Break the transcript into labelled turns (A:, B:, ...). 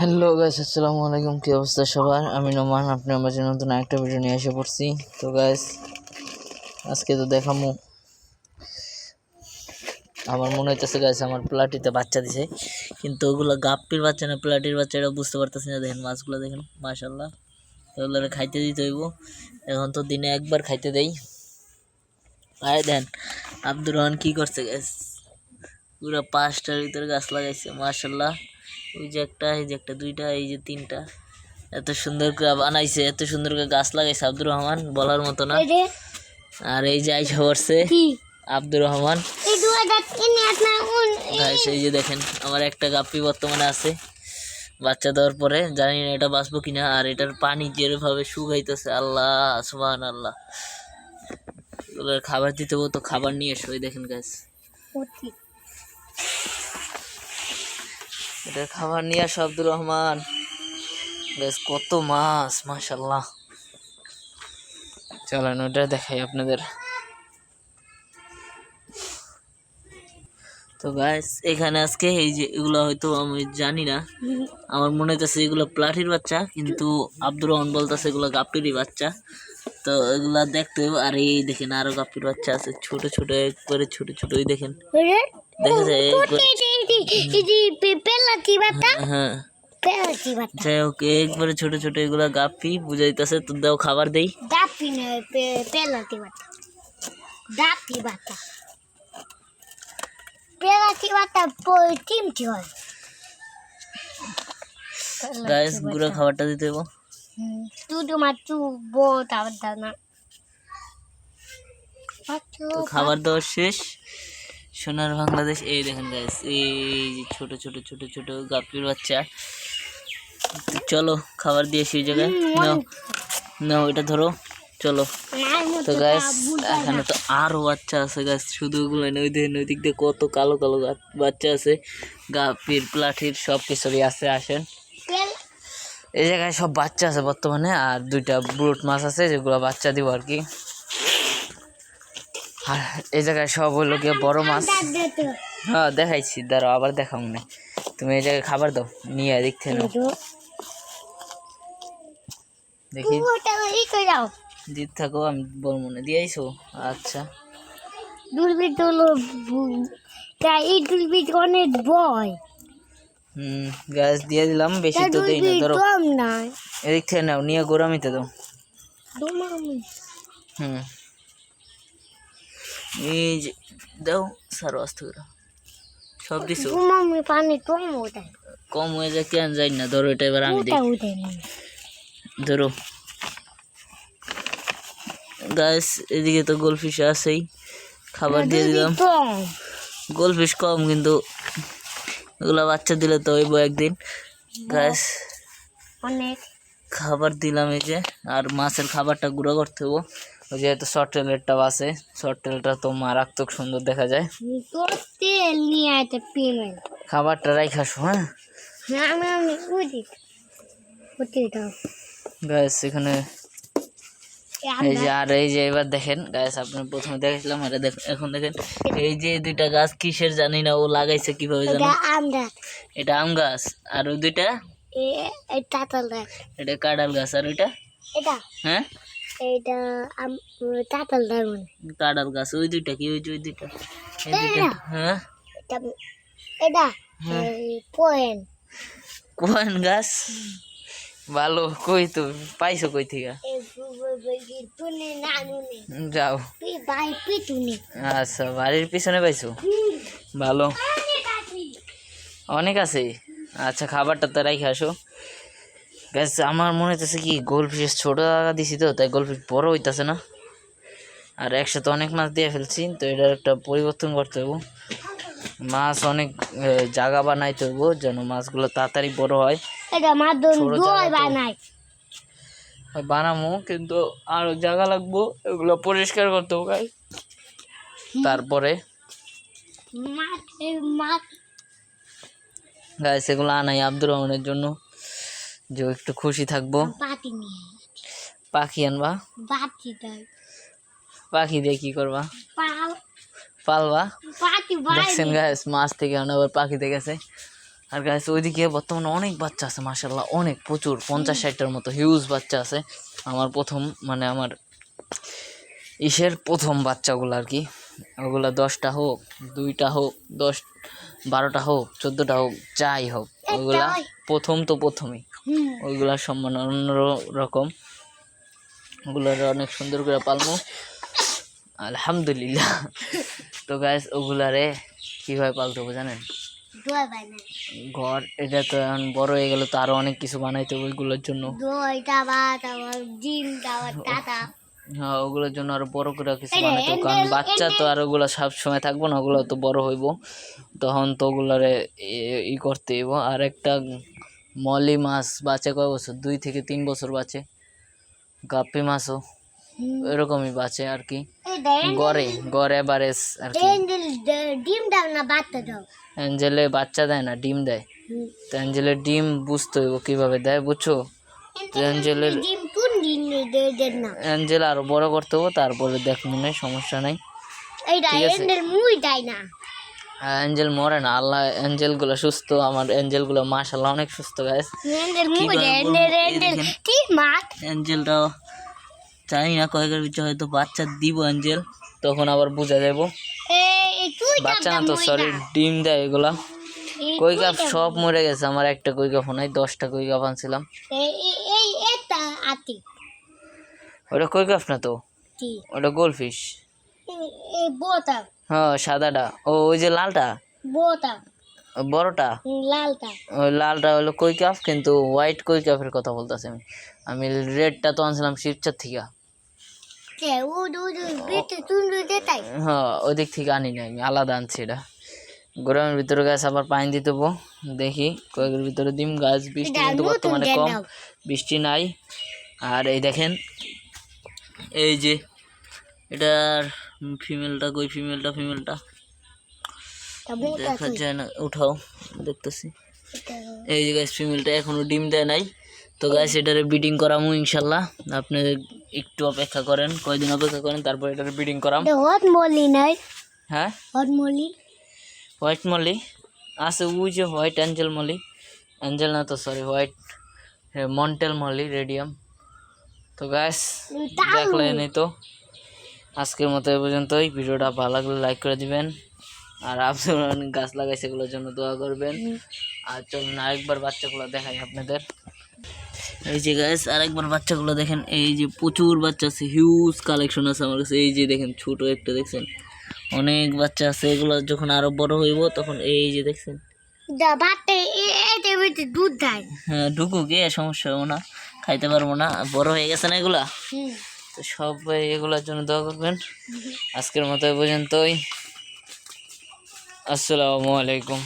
A: Hello guys, আসসালামু আলাইকুম, কি অবস্থা সবার? আমি নোমান, আপনি আমার জন্য নতুন একটা ভিডিও নিয়ে এসে পড়ছি। তো গাইস, আজকে তো দেখামু। আমার মনে হইতেছে গাইস, আমার প্লাটিতে বাচ্চা দিছে। কিন্তু ওগুলো গাপ্পির বাচ্চা না, প্লাটির বাচ্চা এটা বুঝতে পারতেছি না। দেখেন মাছগুলো, দেখেন মাশাল্লাহ এগুলো খাইতে দিতে হইব। এখন তো দিনে একবার খাইতে দেই। আয় দেন, আব্দুর রহমান কি করছে গাইস? পুরো পাঁচটার ভিতরে গাছ লাগাইছে মাশাল্লাহ ওই যে একটা এই যে একটা দুইটা এই যে তিনটা। এত সুন্দর করে বানাইছে এত সুন্দর করে গাছ লাগাইছে আব্দুর রহমান বলার মতো না। আর এই যে আইসা পড়ছে আব্দুর রহমান।
B: এই
A: যে দেখেন আমার একটা গাপ্পি বর্তমানে আছে। বাচ্চা দেওয়ার পরে জানি না এটা বাঁচবো কিনা আর এটার পানি যেভাবে শুকাইতেছে আল্লাহ সুবহান আল্লাহ খাবার দিতে তো খাবার নিয়ে এসো দেখেন গাছ এটার খাবার নিয়ে আসো, আব্দুর রহমান। বেশ, কত মাছ মাশাল্লাহ চলেন ওটা দেখাই আপনাদের। তো গাইস এখানে আজকে এই যে এগুলো হয়তো আমি জানি না। আমার মনে হইতেছে এগুলো প্লাটির বাচ্চা, কিন্তু আব্দুর রহমান বলতেছে এগুলো গাপ্পিরই বাচ্চা। তো এগুলা দেখতে, আর এই দেখেন আরও গাপ্পির বাচ্চা আছে, ছোট ছোট একবারে ছোট ছোটই দেখেন। দেখা হ্যাঁ যাই হোক একবারে ছোট ছোট এগুলা গাপ্পি বুঝাইতেছে তো দাও খাবার দেই।
B: দাপি নয় পেলাতি বাতা? দাপি বাতা। পেলাতি বাতা? চিমটি হয়।
A: গাইস গুঁড়ো খাবারটা দিতে হব
B: মাছু বো তাবার দানা।
A: তো খাবার দেওয়া শেষ। সোনার বাংলাদেশ এই দেখেন গাইস এই যে ছোট ছোট ছোট ছোট গাপ্পির বাচ্চা। চলো খাবার দিয়ে সেই জায়গায়। নাও নাও এটা ধরো। চলো। তো গাইস এখানে তো আরও বাচ্চা আছে গাছ শুধু ওগুলো ওই দেখেন ওই দিক দিয়ে কত কালো কালো বাচ্চা আছে। গাপির প্লাটির সব কিছুরই আছে আসেন। এই জায়গায় সব বাচ্চা আছে বর্তমানে আর দুইটা ব্রুট মাছ আছে যেগুলো বাচ্চা দিব আর কি। এই জায়গায় সব হলো গিয়ে বড় মাছ। হ্যাঁ দেখাইছি দাঁড়াও আবার দেখাও না। তুমি এই জায়গায় খাবার দাও নিয়ে এদিক থেকে নাও। দেখি। দিতে থাকো আমি বলব না দিয়ে আইসো। আচ্ছা।
B: হলো এই দুর্বিট অনেক বয়।
A: হুম গ্যাস দিয়ে দিলাম বেশি
B: তা
A: দেই না ধরো। এদিক থেকে নাও নিয়ে দাও। হুম। এই যে দাও সারো সব দিছো?
B: পানি কম ওটাই
A: কম হয়ে যায় কেন যাই না ধরো এটা এবার আমি ধরো। গাছ এদিকে তো গোলফিশ আছেই। খাবার দিয়ে দিলাম। গোলফিশ কম কিন্তু এগুলো বাচ্চা দিলে তো হইব একদিন। গাছ
B: অনেক।
A: খাবার দিলাম এই যে আর মাছের খাবারটা গুঁড়ো করতে হব। ওই যেহেতু শর্ট টেলেরটাও আছে শর্ট টেলটা তো মারাত্মক সুন্দর দেখা যায়।
B: তেল নিয়ে আইতে পেমেন্ট
A: খাবারটা রাইখাসো হ্যাঁ? গাছ এখানে এই যে আর এই যে এবার দেখেন গাছ আপনি প্রথমে দেখেছিলাম দেখ এখন দেখেন এই যে দুইটা গাছ কিসের জানি না ও লাগাইছে কীভাবে জানো?
B: এটা
A: আম গাছ আর ওই দুইটা
B: দেখ
A: এটা কাঁঠাল গাছ। আর ওইটা?
B: এটা?
A: হ্যাঁ?
B: এটা দেখ মানে
A: কাঁঠাল গাছ ওই দুইটা কি? ওই ওই দুইটা। হ্যাঁ?
B: এটা এটা? পয়েন
A: কোন গাছ? ভালো কই তো পাইছো কই থেকে? যাও। আচ্ছা বাড়ির পিছনে পাইছো? ভালো। অনেক আছে? আচ্ছা খাবারটা তো রাখি আসো। গ্যাস আমার মনে হইতেছে কি গোলফিশ ছোট জায়গা দিছি তো তাই গোলফিশ বড় হইতেছে না। আর একসাথে অনেক মাছ দিয়ে ফেলছি তো এটার একটা পরিবর্তন করতে হব মাছ অনেক জায়গা বানাইতে হব যেন মাছগুলো তাড়াতাড়ি বড় হয়। ছোট বানামো কিন্তু আরও জায়গা লাগবো এগুলো পরিষ্কার করতে হবে। তারপরে? গাছ এগুলো আনাই আব্দুর রহমানের জন্য। যে একটু খুশি থাকব। পাখি আনবা? পাখি দিয়ে কি করবা?
B: পাল।
A: পালবা? দেখছেন গাছ মাছ থেকে আবার পাখি দেখেছে আর গাছ ওইদিকে বর্তমানে অনেক বাচ্চা আছে মাসাল্লাহ অনেক প্রচুর। পঞ্চাশ ষাটটার মতো হিউজ বাচ্চা আছে। আমার প্রথম মানে আমার ইসের প্রথম বাচ্চাগুলো আর কি। ওগুলো দশটা হোক দুইটা হোক দশ বারোটা হোক চোদ্দোটা হোক যাই হোক ওগুলা প্রথম তো প্রথমই।
B: হুম।
A: ওইগুলার সম্মান অন্য রকম ওগুলার অনেক সুন্দর করে পালমো। আলহামদুলিল্লাহ। তো গ্যাস ওগুলারে কীভাবে পালতে হবে জানেন? ঘর এটা তো এখন বড় হয়ে গেলে তো আরও অনেক কিছু বানাইতে হবে ওইগুলোর জন্য। হ্যাঁ ওগুলোর জন্য আরও বড় করে কিছু বানাইতে কারণ বাচ্চা তো আর ওগুলো সব সময় থাকব না ওগুলো তো বড় হইব। তখন তো ওগুলারে ই- করতে হইব। আর একটা মলি মাছ বাঁচে কয় বছর? দুই থেকে তিন বছর বাঁচে। গাপ্পি মাছও। এরকমই বাঁচে আর কি। গড়ে গড় এভারেজ আর কি।
B: ডিম দাও না বাচ্চা দাও।
A: অ্যাঞ্জেলে বাচ্চা দেয় না ডিম দেয়। তো অ্যাঞ্জেলের ডিম বুঝতে হইব কীভাবে দেয় বুঝছ? তো অ্যাঞ্জেলের অ্যাঞ্জেল আরও বড় করতে হবে তারপরে দেখ মনে সমস্যা নাই।
B: না।
A: অ্যাঞ্জেল মরে না। আল্লাহ অ্যাঞ্জেলগুলো সুস্থ। আমার অ্যাঞ্জেলগুলো মাশাল্লাহ অনেক সুস্থ গাছ
B: এন্ডের মুই
A: কীভাবে
B: দেয়
A: বলব?
B: এন্ডের
A: এই
B: এন্ডের
A: দেখেন।
B: ঠিক মাছ
A: অ্যাঞ্জেলটা জানি না কয়েকের ভিতরে হয়তো বাচ্চা দিব অ্যাঞ্জেল তখন আবার বোঝা যাব বাচ্চা না তো সরি ডিম দেয় এগুলা। কই কাপ সব মরে গেছে আমার একটা কই কাপ নাই দশটা কই কাপ আনছিলাম।
B: এই এই এটা আতি
A: ওটা কই কাপ না তো?
B: কি?
A: ওটা গোলফিশ।
B: এই বোতা
A: হ্যাঁ সাদাটা। ও ওই যে লালটা?
B: বোতা
A: বড়টা?
B: লালটা।
A: ওই লালটা হলো কই কাপ কিন্তু হোয়াইট কই কাপের কথা বলতেছি আমি। আমি রেডটা তো আনছিলাম শিবচার থেকে। হ্যাঁ ওই দিক থেকে আনি না আমি আলাদা আনছি এটা। গরমের ভিতরে গাছ আবার পানি দিতে। দেখি কয়েকের ভিতরে দিম গাছ বৃষ্টি কিন্তু বর্তমানে কম বৃষ্টি নাই। আর এই দেখেন এই যে এটার ফিমেলটা কই? ফিমেলটা ফিমেলটা দেখা যায় না উঠাও দেখতেছি। এই যে গাছ ফিমেলটা এখনও ডিম দেয় নাই। তো গাছ এটারে ব্রিডিং করামু ইনশাল্লাহ। আপনি একটু অপেক্ষা করেন কয়দিন অপেক্ষা করেন তারপর এটারে বিডিং করাম।
B: মলি নাই?
A: হ্যাঁ?
B: মলি
A: হোয়াইট মলি আছে ওই যে হোয়াইট অ্যাঞ্জেল মলি অ্যাঞ্জেল না তো সরি হোয়াইট মন্টেল মলি রেডিয়াম তো গাছ দেখলেন এই তো। আজকের মতো এ পর্যন্তই। ভিডিওটা ভালো লাগলে লাইক করে দিবেন। আর আপনারা গাছ লাগাই সেগুলোর জন্য দোয়া করবেন। আর চলুন আরেকবার বাচ্চাগুলো দেখাই আপনাদের। এই যে গাছ আরেকবার বাচ্চাগুলো দেখেন। এই যে প্রচুর বাচ্চা আছে হিউজ কালেকশন আছে আমার কাছে। এই যে দেখেন ছোট একটা দেখছেন। অনেক বাচ্চা আছে। এগুলো যখন আরও বড় হইব তখন এই যে দেখছেন।
B: দুধ দেয়।
A: হ্যাঁ ঢুকুক এ সমস্যা হব না। খাইতে পারব না। বড় হয়ে গেছে না এগুলা? তো সবাই এগুলার জন্য দোয়া করবেন। আজকের মতো পর্যন্তই। আসসালামু আলাইকুম।